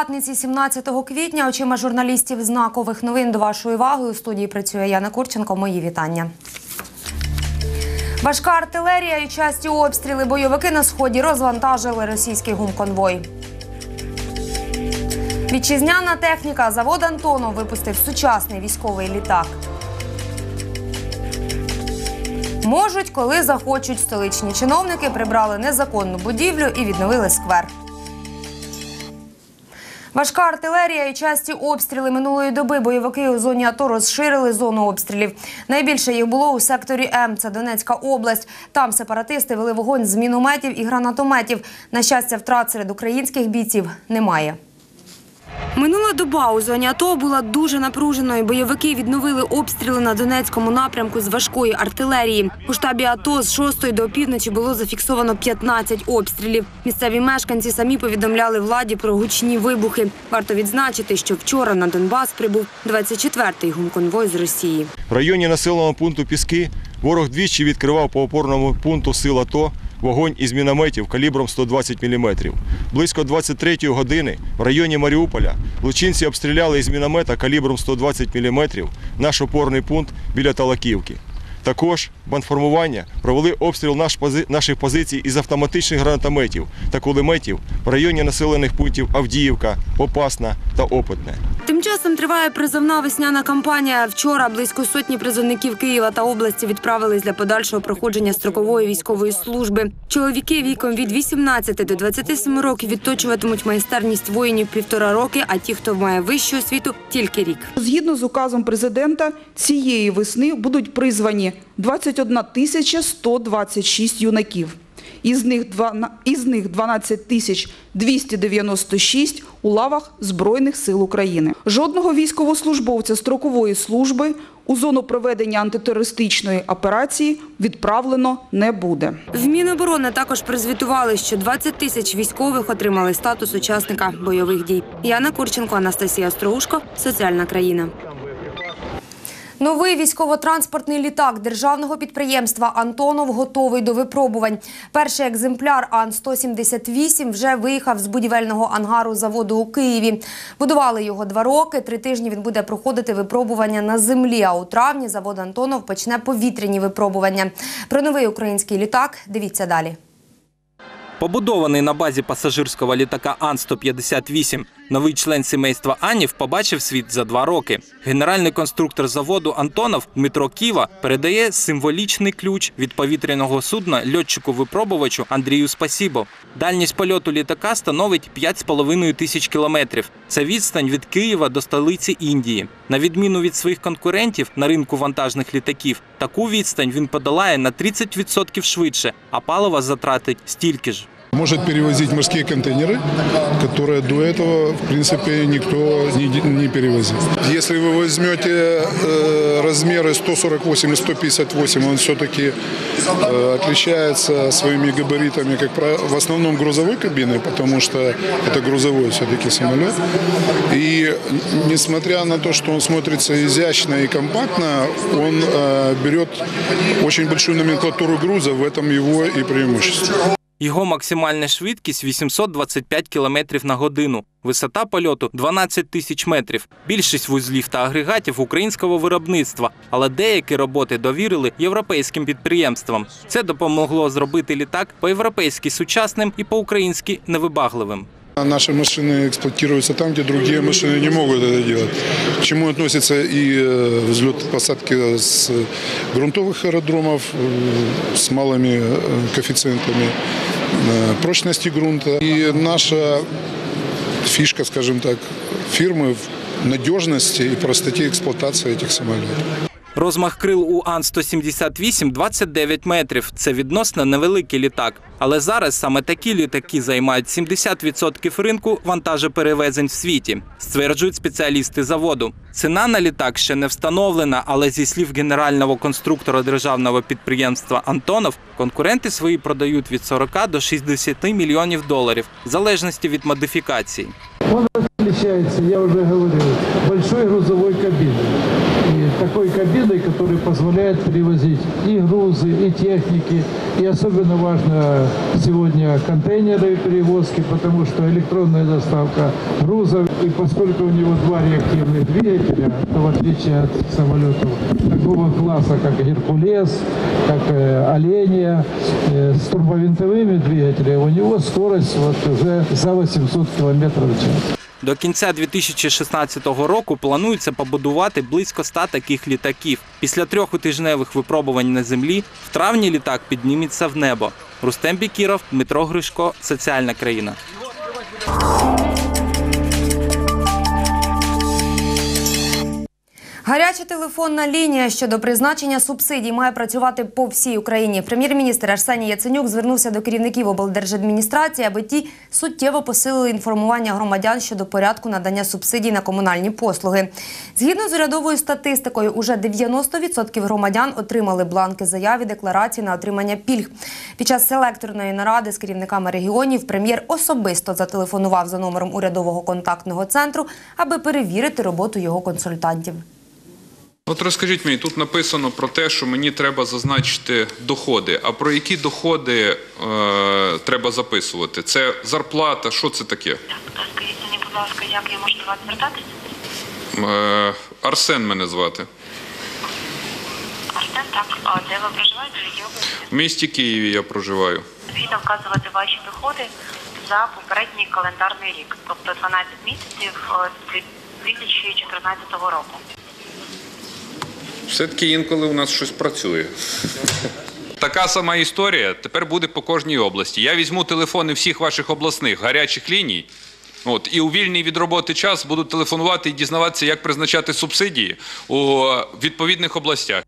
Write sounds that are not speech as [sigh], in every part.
п'ятниці, 17 квітня. Очима журналістів знакових новин до вашої уваги. У студії працює Яна Курченко. Мої вітання. Важка артилерія і часті обстріли. Бойовики на сході розвантажили російський гумконвой. Вітчизняна техніка. Завод Антонов випустив сучасний військовий літак. Можуть, коли захочуть. Столичні чиновники прибрали незаконну будівлю і відновили сквер. Важка артилерія і часті обстріли минулої доби бойовики у зоні АТО розширили зону обстрілів. Найбільше їх було у секторі М. Це Донецька область. Там сепаратисти вели вогонь з мінометів і гранатометів. На щастя, втрат серед українських бійців немає. Минула доба у зоні АТО була дуже напруженою. Бойовики відновили обстріли на Донецькому напрямку з важкої артилерії. У штабі АТО з 6 до опівночі було зафіксовано 15 обстрілів. Місцеві мешканці самі повідомляли владі про гучні вибухи. Варто відзначити, що вчора на Донбас прибув 24-й гумконвой з Росії. В районі населеного пункту Піски ворог двічі відкривав по опорному пункту сил АТО вогонь із мінометів калібром 120 мм. Близько 23-ї години в районі Маріуполя лучинці обстріляли із міномета калібром 120 мм наш опорний пункт біля Талаківки. Також бандформування провели обстріл наш пози- наших позицій із автоматичних гранатометів та кулеметів в районі населених пунктів Авдіївка, Попасна та Опитне. Тим часом триває призовна весняна кампанія. Вчора близько сотні призовників Києва та області відправились для подальшого проходження строкової військової служби. Чоловіки віком від 18 до 27 років відточуватимуть майстерність воїнів півтора роки, а ті, хто має вищу освіту, тільки рік. Згідно з указом президента, цієї весни будуть призвані 21 тисяча 126 юнаків. Із них, два- із них 12 тисяч 296 у лавах Збройних сил України. Жодного військовослужбовця строкової служби у зону проведення антитерористичної операції відправлено не буде. В Міноборони також прозвітували, що 20 тисяч військових отримали статус учасника бойових дій. Яна Курченко, Анастасія Остроушко, Соціальна країна. Новий військово-транспортний літак державного підприємства Антонов готовий до випробувань. Перший екземпляр Ан-178 вже виїхав з будівельного ангару заводу у Києві. Будували його два роки. Три тижні він буде проходити випробування на землі. А у травні завод Антонов почне повітряні випробування. Про новий український літак дивіться далі. Побудований на базі пасажирського літака Ан-158, новий член сімейства Анів побачив світ за два роки. Генеральний конструктор заводу Антонов Дмитро Ківа передає символічний ключ від повітряного судна льотчику-випробувачу Андрію Спасібо. Дальність польоту літака становить 5,5 тисяч кілометрів. Це відстань від Києва до столиці Індії. На відміну від своїх конкурентів на ринку вантажних літаків, таку відстань він подолає на 30% швидше, а палива затратить стільки ж. Может перевозить морские контейнеры, которые до этого, в принципе, никто не, не перевозил. Если вы возьмете э, размеры 148 и 158, он все-таки э, отличается своими габаритами, как правило, в основном грузовой кабиной, потому что это грузовой все-таки самолет. И несмотря на то, что он смотрится изящно и компактно, он э, берет очень большую номенклатуру груза, в этом его и преимущество. Його максимальна швидкість 825 км на годину. Висота польоту 12 тисяч метрів. Більшість вузлів та агрегатів українського виробництва, але деякі роботи довірили європейським підприємствам. Це допомогло зробити літак по-європейськи сучасним і по-українськи невибагливим. Наши машины эксплуатируются там, где другие машины не могут это делать. К чему относится и э, взлет посадки с грунтовых аэродромов э, с малыми э, коэффициентами э, прочности грунта. И наша фишка, скажем так, фирмы в надежности и простоте эксплуатации этих самолетов. Розмах крил у Ан-178 – 29 метрів. Це відносно невеликий літак. Але зараз саме такі літаки займають 70% ринку вантажоперевезень в світі, стверджують спеціалісти заводу. Ціна на літак ще не встановлена, але зі слів генерального конструктора державного підприємства Антонов, конкуренти свої продають від 40 до 60 мільйонів доларів, в залежності від модифікацій. Отличается, я уже говорил, большой грузовой кабиной. И такой кабиной, которая позволяет перевозить и грузы, и техники. И особенно важно сегодня контейнеры перевозки, потому что электронная доставка грузов. И поскольку у него два реактивных двигателя, то в отличие от самолетов такого класса, как Геркулес, как э, Оленя, э, с турбовинтовыми двигателями, у него скорость вот уже за 800 км в час. До кінця 2016 року планується побудувати близько 100 таких літаків. Після трьох тижневих випробувань на землі в травні літак підніметься в небо. Рустем Бікіров, Дмитро Гришко, Соціальна країна. Гаряча телефонна лінія щодо призначення субсидій має працювати по всій Україні. Прем'єр-міністр Арсеній Яценюк звернувся до керівників облдержадміністрації, аби ті суттєво посилили інформування громадян щодо порядку надання субсидій на комунальні послуги. Згідно з урядовою статистикою, уже 90% громадян отримали бланки заяв і декларації на отримання пільг. Під час селекторної наради з керівниками регіонів прем'єр особисто зателефонував за номером урядового контактного центру, аби перевірити роботу його консультантів. От розкажіть мені, тут написано про те, що мені треба зазначити доходи. А про які доходи е, треба записувати? Це зарплата, що це таке? Скажіть мені, будь ласка, як я можу до вас звертатися? Е, Арсен мене звати. Арсен, так. А де ви проживаєте? В якій області? В місті Києві я проживаю. Необхідно вказувати ваші доходи за попередній календарний рік, тобто 12 місяців е, 2014 року. Все-таки інколи у нас щось працює. Така сама історія тепер буде по кожній області. Я візьму телефони всіх ваших обласних гарячих ліній. От, і у вільний від роботи час буду телефонувати і дізнаватися, як призначати субсидії у відповідних областях.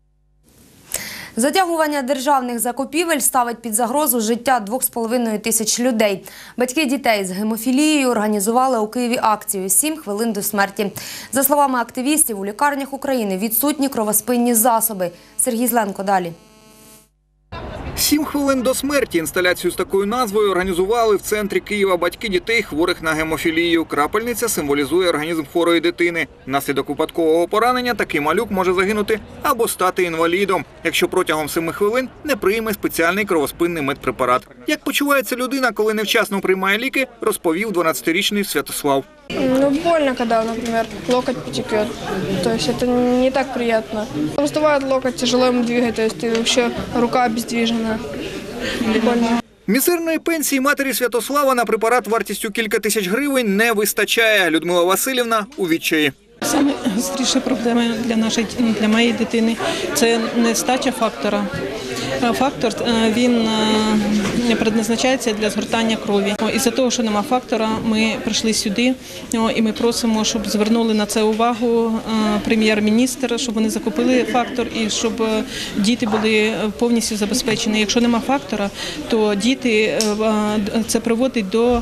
Затягування державних закупівель ставить під загрозу життя 2,5 тисяч людей. Батьки дітей з гемофілією організували у Києві акцію «Сім хвилин до смерті. За словами активістів, у лікарнях України відсутні кровоспинні засоби. Сергій Зленко далі. Сім хвилин до смерті інсталяцію з такою назвою організували в центрі Києва батьки дітей, хворих на гемофілію. Крапельниця символізує організм хворої дитини. Внаслідок випадкового поранення такий малюк може загинути або стати інвалідом, якщо протягом семи хвилин не прийме спеціальний кровоспинний медпрепарат. Як почувається людина, коли невчасно приймає ліки, розповів 12-річний Святослав. Ну, больно, когда, например, локоть потекет. То есть это не так приятно. Уставает локоть, тяжело ему двигать, то есть вообще рука обездвижена. Больно. Мізерної пенсії матері Святослава на препарат вартістю кілька тисяч гривень не вистачає. Людмила Васильівна у відчаї. Саме гостріша проблема для нашої для моєї дитини це нестача фактора. Е, Фактор е, він е, предназначається для згортання крові. Із-за того, що нема фактора, ми прийшли сюди і ми просимо, щоб звернули на це увагу прем'єр-міністр, щоб вони закупили фактор і щоб діти були повністю забезпечені. Якщо нема фактора, то діти це приводить до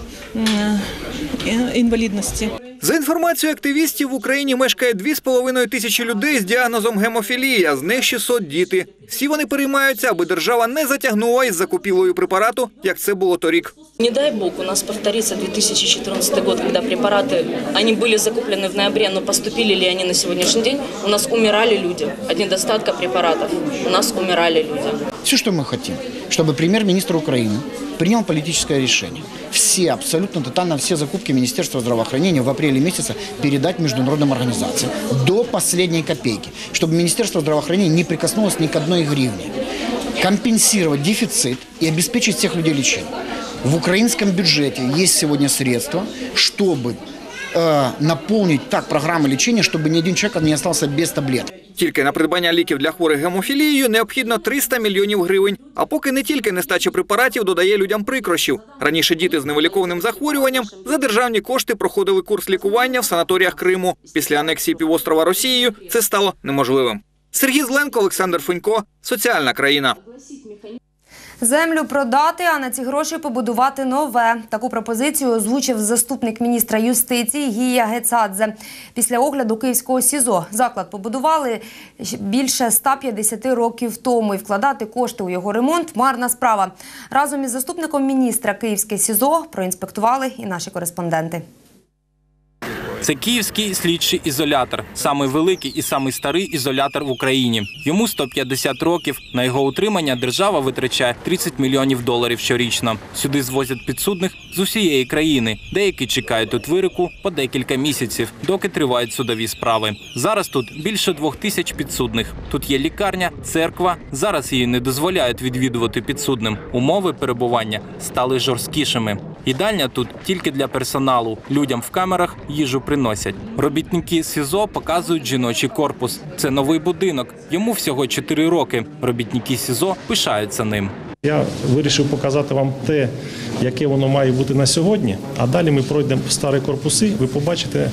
інвалідності. За інформацією активістів, в Україні мешкає 2,5 тисячі людей з діагнозом гемофілія, з них 600 діти. Всі вони переймаються, аби держава не затягнула із закупівлею препарату, як це було торік. Не дай бог, у нас повторится 2014 год, когда препараты, они были закуплены в ноябре, но поступили ли они на сегодняшний день, у нас умирали люди от недостатка препаратов. У нас умирали люди. Все, что мы хотим, чтобы премьер-министр Украины принял политическое решение. Все, абсолютно тотально все закупки Министерства здравоохранения в апреле месяца передать международным организациям до последней копейки, чтобы Министерство здравоохранения не прикоснулось ни к одной гривне. Компенсировать дефицит и обеспечить всех людей лечением. В украинском бюджете есть сегодня средства, чтобы э, наполнить так программы лечения, чтобы ни один человек не остался без таблеток. Тільки на придбання ліків для хворих гемофілією необхідно 300 мільйонів гривень. А поки не тільки нестача препаратів додає людям прикрощів. Раніше діти з невиліковним захворюванням за державні кошти проходили курс лікування в санаторіях Криму. Після анексії півострова Росією це стало неможливим. Сергій Зленко, Олександр Фенько, соціальна країна. Землю продати, а на ці гроші побудувати нове. Таку пропозицію озвучив заступник міністра юстиції Гія Гецадзе. Після огляду київського СІЗО заклад побудували більше 150 років тому. І вкладати кошти у його ремонт марна справа. Разом із заступником міністра Київське СІЗО проінспектували і наші кореспонденти. Це київський слідчий ізолятор, самий великий і самий старий ізолятор в Україні. Йому 150 років. На його утримання держава витрачає 30 мільйонів доларів щорічно. Сюди звозять підсудних з усієї країни. Деякі чекають тут вироку по декілька місяців, доки тривають судові справи. Зараз тут більше двох тисяч підсудних. Тут є лікарня, церква. Зараз її не дозволяють відвідувати підсудним. Умови перебування стали жорсткішими. Їдальня тут тільки для персоналу. Людям в камерах їжу приносять. Робітники СІЗО показують жіночий корпус. Це новий будинок. Йому всього 4 роки. Робітники СІЗО пишаються ним. Я вирішив показати вам те, яке воно має бути на сьогодні. А далі ми пройдемо в старі корпуси. Ви побачите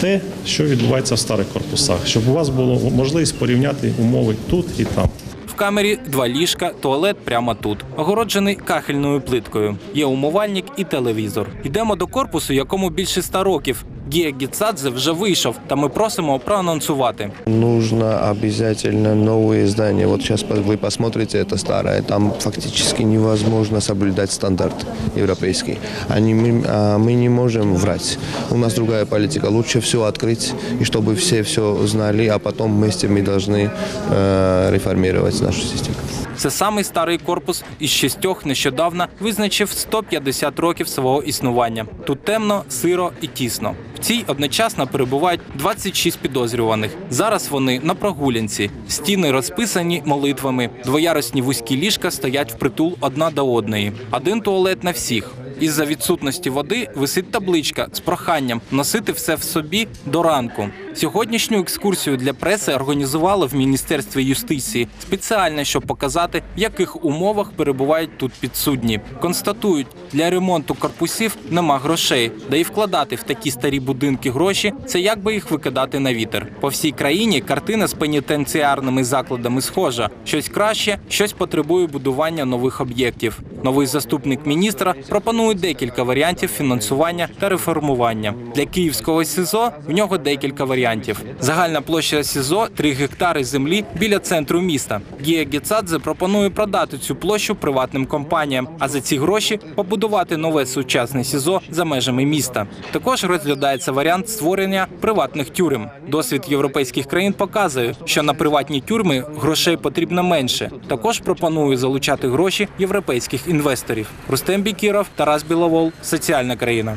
те, що відбувається в старих корпусах, щоб у вас було можливість порівняти умови тут і там. В камері два ліжка, туалет прямо тут, огороджений кахельною плиткою. Є умивальник і телевізор. Йдемо до корпусу, якому більше ста років. Гія Гіцадзе вже вийшов, та ми просимо проанонсувати. Нужно обязательно новые здания. Вот сейчас вы посмотрите, это старое. Там фактически невозможно соблюдать стандарт европейский. Они, мы, а мы не можем врать. У нас другая политика. Лучше все открыть, и чтобы все все знали, а потом вместе мы должны э, реформировать нашу систему. Це самий старий корпус із шістьох нещодавно визначив 150 років свого існування. Тут темно, сиро і тісно. Цій одночасно перебувають 26 підозрюваних. Зараз вони на прогулянці. Стіни розписані молитвами. Двоярусні вузькі ліжка стоять впритул одна до одної. Один туалет на всіх. Із-за відсутності води висить табличка з проханням носити все в собі до ранку. Сьогоднішню екскурсію для преси організували в Міністерстві юстиції спеціально, щоб показати, в яких умовах перебувають тут підсудні. Констатують, для ремонту корпусів нема грошей, да й вкладати в такі старі будинки гроші це як би їх викидати на вітер. По всій країні картина з пенітенціарними закладами схожа. Щось краще, щось потребує будування нових об'єктів. Новий заступник міністра пропонує декілька варіантів фінансування та реформування. Для київського СІЗО в нього декілька варіантів. Загальна площа СІЗО 3 гектари землі біля центру міста. Гія Гецадзе пропонує продати цю площу приватним компаніям, а за ці гроші побудувати нове сучасне СІЗО за межами міста. Також розглядається варіант створення приватних тюрем. Досвід європейських країн показує, що на приватні тюрми грошей потрібно менше. Також пропонує залучати гроші європейських інвесторів. Рустем Бікіров, Тарас Біловол, соціальна країна.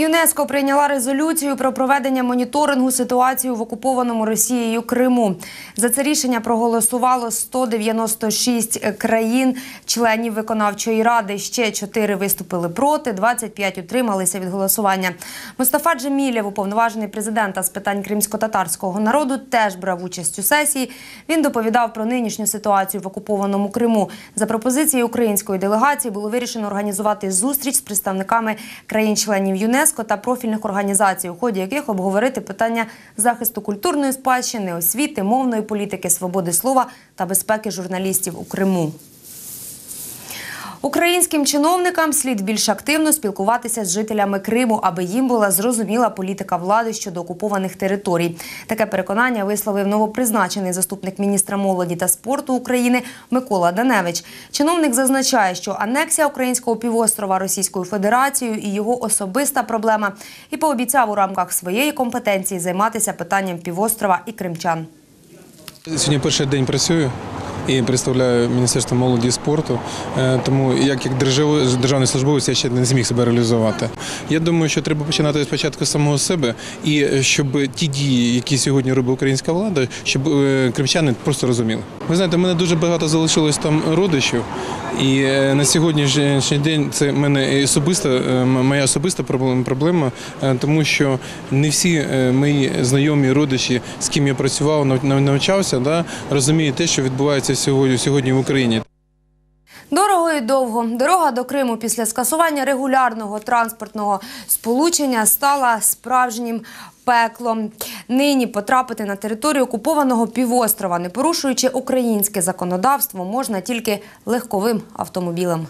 ЮНЕСКО прийняла резолюцію про проведення моніторингу ситуації в окупованому Росією Криму. За це рішення проголосувало 196 країн, членів виконавчої ради. Ще 4 виступили проти, 25 утрималися від голосування. Мустафа Джемілєв, уповноважений президента з питань кримсько-татарського народу, теж брав участь у сесії. Він доповідав про нинішню ситуацію в окупованому Криму. За пропозицією української делегації було вирішено організувати зустріч з представниками країн-членів ЮНЕСКО та профільних організацій, у ході яких обговорити питання захисту культурної спадщини, освіти, мовної політики, свободи слова та безпеки журналістів у Криму. Українським чиновникам слід більш активно спілкуватися з жителями Криму, аби їм була зрозуміла політика влади щодо окупованих територій. Таке переконання висловив новопризначений заступник міністра молоді та спорту України Микола Даневич. Чиновник зазначає, що анексія українського півострова Російською Федерацією і його особиста проблема, і пообіцяв у рамках своєї компетенції займатися питанням півострова і кримчан. Сьогодні перший день працюю і представляю Міністерство молоді і спорту. Е, Тому як, як держав- державний службовець я ще не зміг себе реалізувати. Я думаю, що треба починати спочатку з самого себе, і е, щоб ті дії, які сьогодні робить українська влада, щоб е, кримчани просто розуміли. Ви знаєте, в мене дуже багато залишилось там родичів, і на сьогоднішній день це мене особиста, моя особиста проблема, тому що не всі мої знайомі родичі, з ким я працював, нав- нав- навчався, да, розуміють те, що відбувається сьогодні, сьогодні в Україні. Дорого і довго. Дорога до Криму після скасування регулярного транспортного сполучення стала справжнім пеклом. Нині потрапити на територію окупованого півострова, не порушуючи українське законодавство, можна тільки легковим автомобілем.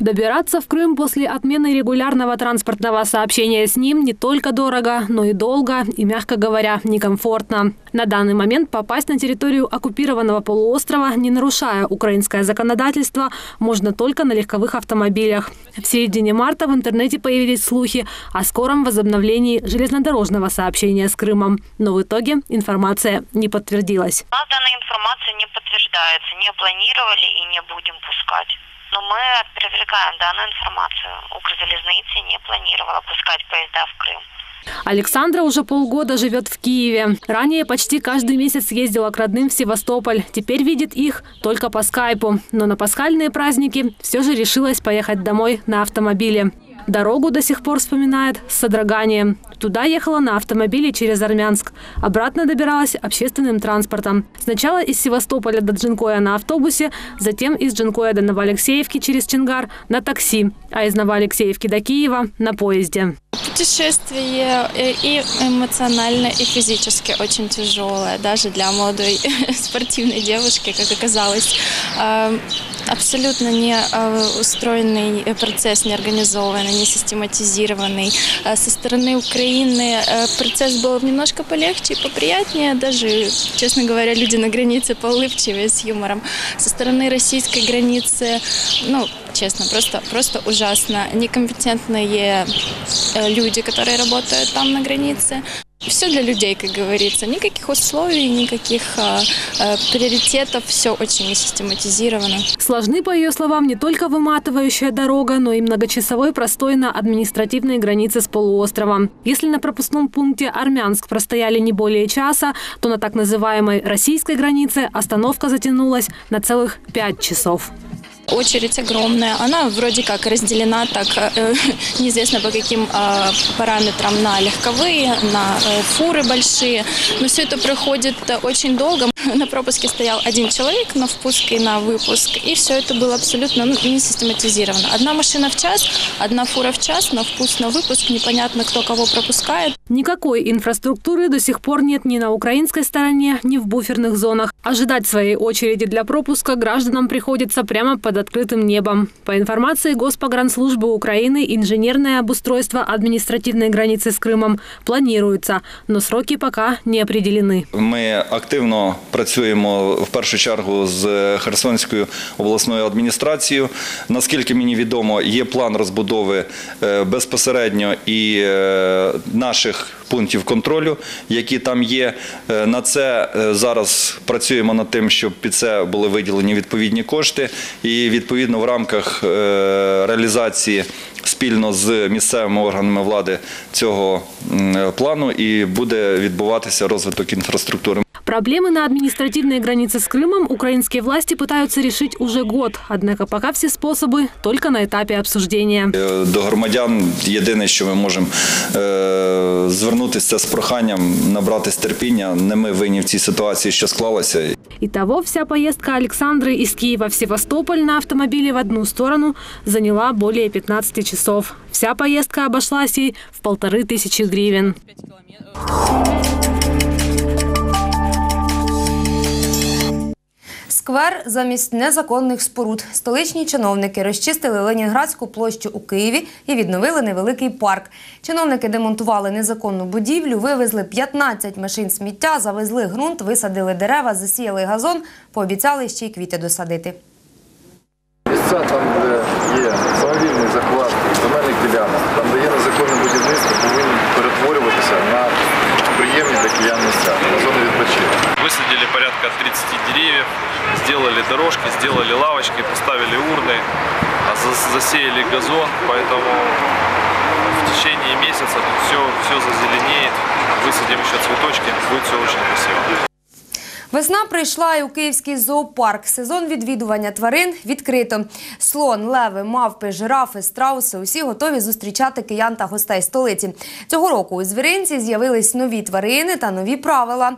Добираться в Крым после отмены регулярного транспортного сообщения с ним не только дорого, но и долго и, мягко говоря, некомфортно. На данный момент попасть на территорию оккупированного полуострова, не нарушая украинское законодательство, можно только на легковых автомобилях. В середине марта в интернете появились слухи о скором возобновлении железнодорожного сообщения с Крымом. Но в итоге информация не подтвердилась. У данная информация не подтверждается, не планировали и не будем пускать. Но мы отвергаем данную информацию. Укрзалезница не планировала пускать поезда в Крым. Александра уже полгода живет в Киеве. Ранее почти каждый месяц ездила к родным в Севастополь. Теперь видит их только по скайпу. Но на пасхальные праздники все же решилась поехать домой на автомобиле. Дорогу до сих пор вспоминает с содроганием. Туда ехала на автомобиле через Армянск. Обратно добиралась общественным транспортом. Сначала из Севастополя до Джинкоя на автобусе, затем из Джинкоя до Новоалексеевки через Чингар на такси, а из Новоалексеевки до Киева на поезде. Путешествие и эмоционально, и физически очень тяжелое, даже для молодой [laughs] спортивной девушки, как оказалось. Э, Абсолютно не э, устроенный процесс, не организованный, не систематизированный. Э, Со стороны Украины э, процесс был немножко полегче и поприятнее, даже, честно говоря, люди на границе поулыбчивее, с юмором. Со стороны российской границы, ну, честно, просто, просто ужасно. Некомпетентные э, люди, которые работают там на границе. Все для людей, как говорится. Никаких условий, никаких э, э, приоритетов. Все очень систематизировано. Сложны, по ее словам, не только выматывающая дорога, но и многочасовой простой на административной границе с полуостровом. Если на пропускном пункте Армянск простояли не более часа, то на так называемой российской границе остановка затянулась на целых пять часов. Очередь огромная. Она вроде как разделена так э, [laughs] неизвестно по каким э, параметрам на легковые, на э, фуры большие. Но все это проходит э, очень долго. [laughs] На пропуске стоял один человек на впуск и на выпуск. И все это было абсолютно ну, не систематизировано. Одна машина в час, одна фура в час, на впуск, на выпуск. Непонятно, кто кого пропускает. Никакой инфраструктуры до сих пор нет ни на украинской стороне, ни в буферных зонах. Ожидать своей очереди для пропуска гражданам приходится прямо под открытым небом. По информации Госпогранслужбы Украины, инженерное обустройство административной границы с Крымом планируется, но сроки пока не определены. Ми активно працюємо в першу чергу з Херсонською обласною адміністрацією. Наскільки мені відомо, є план розбудови е, безпосередньо і е, наших пунктів контролю, які там є. Е, На це е, зараз працюємо над тим, щоб під це були виділені відповідні кошти, і відповідно в рамках е, реалізації спільно з місцевими органами влади цього плану і буде відбуватися розвиток інфраструктури. Проблемы на административной границе с Крымом украинские власти пытаются решить уже год. Однако пока все способы только на этапе обсуждения. Е, До громадян єдине, що ми можемо е, звернутися з проханням набратись терпіння. Не ми винні в цій ситуації, що склалася. Итого вся поездка Александры из Киева в Севастополь на автомобиле в одну сторону заняла более 15 часов. Вся поездка обошлась ей в полторы тысячи гривен. Сквер замість незаконних споруд. Столичні чиновники розчистили Ленінградську площу у Києві і відновили невеликий парк. Чиновники демонтували незаконну будівлю, вивезли 15 машин сміття, завезли ґрунт, висадили дерева, засіяли газон, пообіцяли ще й квіти досадити. Місця там, де є самовільний захват земельних ділянок, там, де є незаконне будівництво, повинні перетворюватися на приємні для киян місця, на зони відпочинку. Высадили порядка 30 деревьев, сделали дорожки, сделали лавочки, поставили урны, а за- засеяли газон, поэтому в течение месяца тут все, все зазеленеет, высадим еще цветочки, будет все очень красиво. Весна прийшла і у київський зоопарк. Сезон відвідування тварин відкрито. Слон, леви, мавпи, жирафи, страуси – усі готові зустрічати киян та гостей столиці. Цього року у звіринці з'явились нові тварини та нові правила.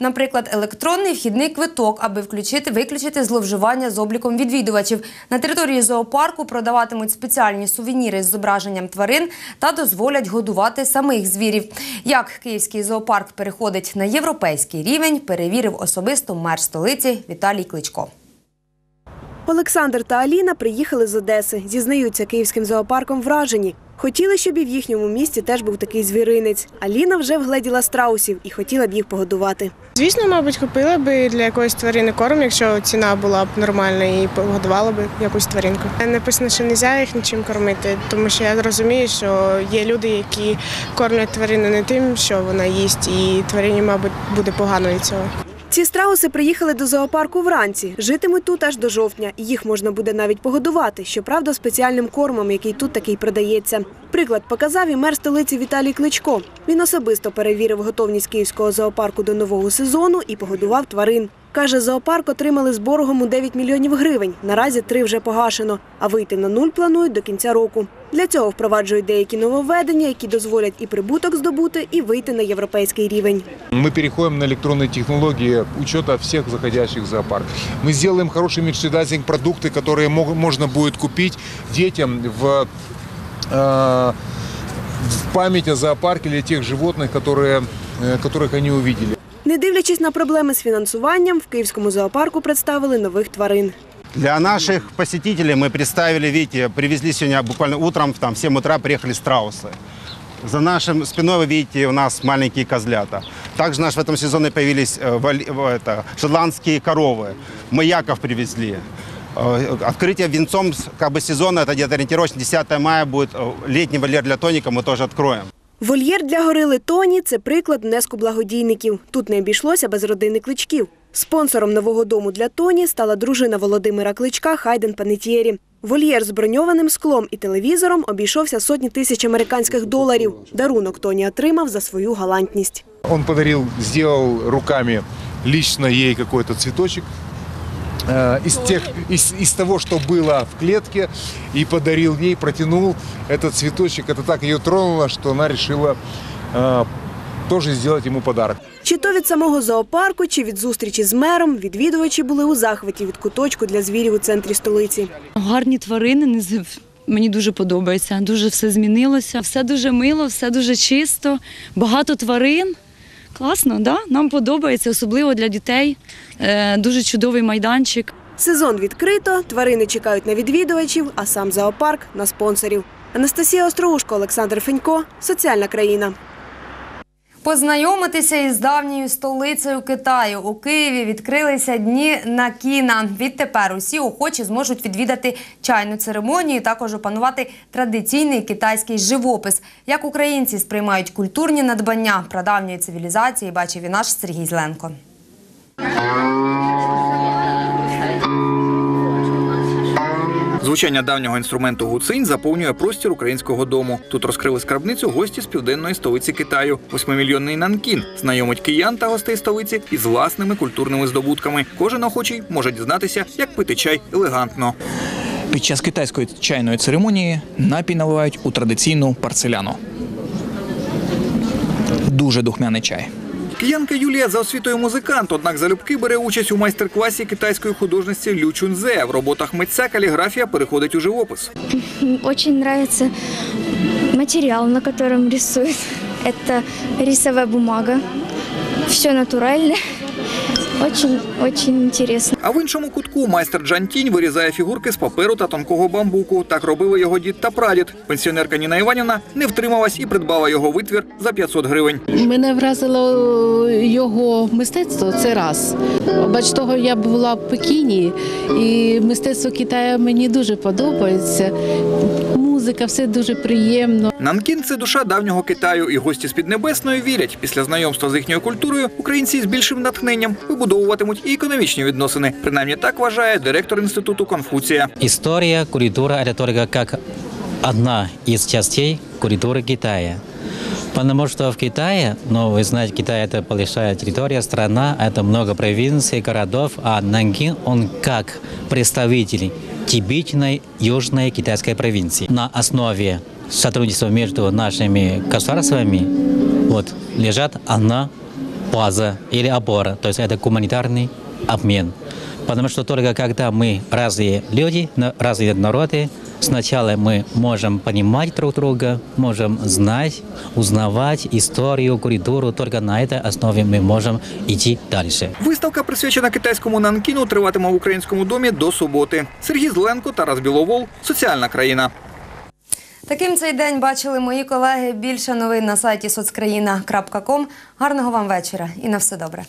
Наприклад, електронний вхідний квиток, аби включити, виключити зловживання з обліком відвідувачів. На території зоопарку продаватимуть спеціальні сувеніри з зображенням тварин та дозволять годувати самих звірів. Як київський зоопарк переходить на європейський рівень, перевірив особисто мер столиці Віталій Кличко. Олександр та Аліна приїхали з Одеси. Зізнаються, київським зоопарком вражені. Хотіли, щоб і в їхньому місті теж був такий звіринець. Аліна вже вгледіла страусів і хотіла б їх погодувати. Звісно, мабуть, купила би для якоїсь тварини корм, якщо ціна була б нормальна і погодувала би якусь тваринку. Написано, що не можна їх нічим кормити, тому що я розумію, що є люди, які кормлять тварину не тим, що вона їсть, і тварині, мабуть, буде погано від цього. Ці страуси приїхали до зоопарку вранці. Житимуть тут аж до жовтня. Їх можна буде навіть погодувати, щоправда, спеціальним кормом, який тут такий продається. Приклад показав і мер столиці Віталій Кличко. Він особисто перевірив готовність київського зоопарку до нового сезону і погодував тварин. Каже, зоопарк отримали з боргом у 9 мільйонів гривень. Наразі три вже погашено, а вийти на нуль планують до кінця року. Для цього впроваджують деякі нововведення, які дозволять і прибуток здобути, і вийти на європейський рівень. Мы переходим на электронные технологии учета всех заходящих в зоопарк. Мы сделаем хороший мерчендайзинг, продукты, которые мог- можно будет купить детям в, э, в память о зоопарке или тех животных, которые, э, которых они увидели. Не дивлячись на проблеми з фінансуванням, в київському зоопарку представили нових тварин. Для наших посетителей мы представили, видите, привезли сегодня буквально утром, там, в 7 утра приехали страусы. За нашим спиной, вы видите, у нас маленькие козлята. Также у нас в этом сезоне появились э, вали- в- это, шотландские коровы. Мы яков привезли. Э, Открытие венцом с- как бы, сезона, это где-то ориентировочно 10 мая будет э, летний вольер для тоника, мы тоже откроем. Вольєр для горили Тоні це приклад внеску благодійників. Тут не обійшлося без родини кличків. Спонсором нового дому для Тоні стала дружина Володимира Кличка Хайден Панетєрі. Вольєр з броньованим склом і телевізором обійшовся сотні тисяч американських доларів. Дарунок Тоні отримав за свою галантність. Он подарил, сделал руками лично ей какой-то цветочек э, из, тех, из, из того, что было в клетке, и подарил ей, протянул этот цветочек. Это так ее тронуло, что она решила э, тоже сделать ему подарок. Чи то від самого зоопарку, чи від зустрічі з мером відвідувачі були у захваті від куточку для звірів у центрі столиці. Гарні тварини, мені дуже подобається. Дуже все змінилося. Все дуже мило, все дуже чисто, багато тварин. Класно, да? нам подобається, особливо для дітей. Е, Дуже чудовий майданчик. Сезон відкрито, тварини чекають на відвідувачів, а сам зоопарк на спонсорів. Анастасія Остроушко, Олександр Фенько, Соціальна країна. Познайомитися із давньою столицею Китаю у Києві відкрилися дні на кіна. Відтепер усі охочі зможуть відвідати чайну церемонію, також опанувати традиційний китайський живопис. Як українці сприймають культурні надбання прадавньої цивілізації, бачив і наш Сергій Зленко. Звучання давнього інструменту гуцинь заповнює простір українського дому. Тут розкрили скарбницю гості з південної столиці Китаю. Восьмимільйонний Нанкін знайомить киян та гостей столиці із власними культурними здобутками. Кожен охочий може дізнатися, як пити чай елегантно. Під час китайської чайної церемонії напій наливають у традиційну парцеляну. Дуже духмяний чай. Киянка Юлія за освітою музикант, однак залюбки бере участь у майстер-класі китайської художниці Лю Чунзе. В роботах митця каліграфія переходить у живопис. Дуже подобається матеріал, на якому рисують. Це рисова бумага. Все натуральное. Очень, очень интересно. А в іншому кутку майстер Джан Тінь вирізає фігурки з паперу та тонкого бамбуку. Так робили його дід та прадід. Пенсіонерка Ніна Іванівна не втрималась і придбала його витвір за 500 гривень. Мене вразило його мистецтво. Це раз. Бач того, я була в Пекіні, і мистецтво Китаю мені дуже подобається. Музика, все дуже приємно. Нанкін це душа давнього Китаю, і гості з Піднебесної вірять. Після знайомства з їхньою культурою українці з більшим натхненням вибудовуватимуть і економічні відносини. Принаймні так вважає директор інституту Конфуція. Історія, культура – риторика як одна із частей культури Китая. Потому что в Китае, ну, вы знаете, Китай – это большая территория, страна, это много провинций, городов, а Нанкин, он как представитель типичной южной китайской провинции. На основе сотрудничества между нашими государствами вот, лежат одна база или опора, то есть это гуманитарный обмен. Потому что только когда мы разные люди, разные народы, Сначала мы можем понимать друг друга, можем знать, узнавать историю, культуру. Только на этой основе мы можем идти дальше. Виставка, присвячена китайському Нанкіну, триватиме в українському домі до суботи. Сергій Зеленко, Тарас Біловол. Соціальна країна. Таким цей день бачили мої колеги. Більше новин на сайті соцкраїна.ком. Гарного вам вечора і на все добре.